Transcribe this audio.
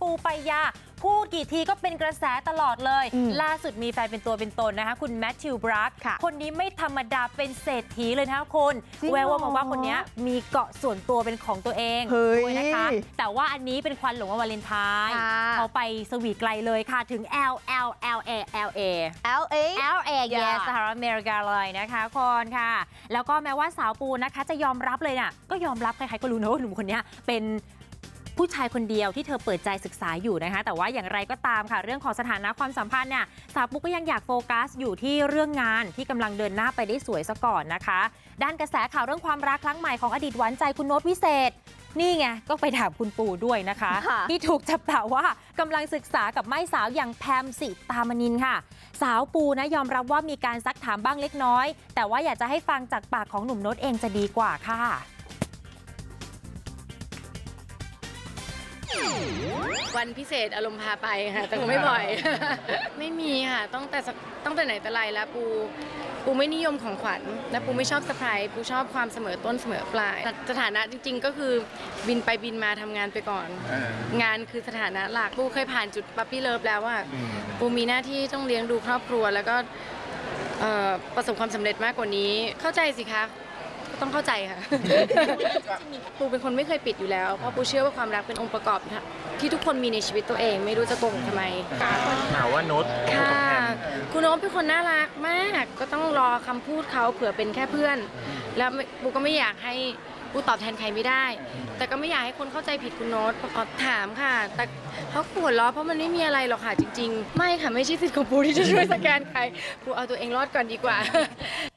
ปูปายาพูดกี่ทีก็เป็นกระแสตลอดเลยอืมล่าสุดมีแฟนเป็นตัวเป็นตนนะคะ คุณแมทธิวบรักค่ะคนนี้ไม่ธรรมดาเป็นเศรษฐีเลยนะคะคุณจริงแววเหรอมาว่าคนนี้มีเกาะส่วนตัวเป็นของตัวเองเฮ้ยด้วยนะคะ แต่ว่าอันนี้เป็นควันหลงวันวาเลนไทน์ค่ะเขาไปสวีทไกลเลยค่ะถึง L L L A L A L A L A yes Yeah สหรัฐอเมริกาเลยนะคะคนค่ะ แล้วก็แม้ว่าสาวปูนะคะจะยอมรับเลยน่ะก็ยอมรับใครๆก็รู้นะว่าหนุ่มคนเนี้ยเป็น ผู้ชายคนเดียวที่เธอเปิดใจศึกษาอยู่นะคะ แต่ว่าอย่างไรก็ตามค่ะเรื่องของสถานะความสัมพันธ์เนี่ยสาวปูก็ยังอยากโฟกัสอยู่ที่เรื่องงานที่กำลังเดินหน้าไปได้สวยซะก่อนนะคะ ด้านกระแสข่าวเรื่องความรักครั้งใหม่ของอดีตหวานใจคุณโน้ตวิเศษนี่ไง ก็ไปถามคุณปูด้วยนะคะค่ะที่ถูกจับตาว่ากำลังศึกษากับไม่สาวอย่างแพมสิตามนินค่ะ สาวปูนะยอมรับว่ามีการซักถามบ้างเล็กน้อย แต่ว่าอยากจะให้ฟังจากปากของหนุ่มโน้ตเองจะดีกว่าค่ะ วันพิเศษอารมณ์พาไปค่ะ แต่คงไม่บ่อย ไม่มีค่ะต้องแต่สักตั้งแต่ไหนแต่ไรแล้วปูปูไม่นิยมของขวัญและปูไม่ชอบสะพายปูชอบความเสมอต้นเสมอปลายสถานะจริง ๆ ก็คือบินไปบินมาทำงานไปก่อนงานคือสถานะหลักปูเคยผ่านจุดปั๊ปปี้เลิฟแล้วว่าปูมีหน้าที่ต้องเลี้ยงดูครอบครัวแล้วก็เอ่อประสบความสำเร็จมากกว่านี้ เข้าใจสิคะก็ ต้องเข้าใจค่ะปูเป็นคนไม่เคยปิดอยู่แล้วเพราะปูเชื่อว่าความรักเป็นองค์ประกอบที่ทุกคนมีในชีวิตตัวเอง ไม่รู้จะโกหกทำไมข่าวว่านุชค่ะกับแพมคุณโอ๊ตเป็นคนน่ารักมาก ก็ต้องรอคำพูดเขาเผื่อเป็นแค่เพื่อน แล้วไม่ปูก็ไม่อยากให้ปูตอบแทนใครไม่ได้ แต่ก็ไม่อยากให้คนเข้าใจผิดคุณโน้ตอ๋อถามค่ะ แต่เขาปวดล้อเพราะมันไม่มีอะไรหรอกค่ะจริง ๆ ไม่ค่ะไม่ใช่สิทธิ์ของปูที่จะช่วยสแกนใครปูเอาตัวเองรอดก่อนดีกว่า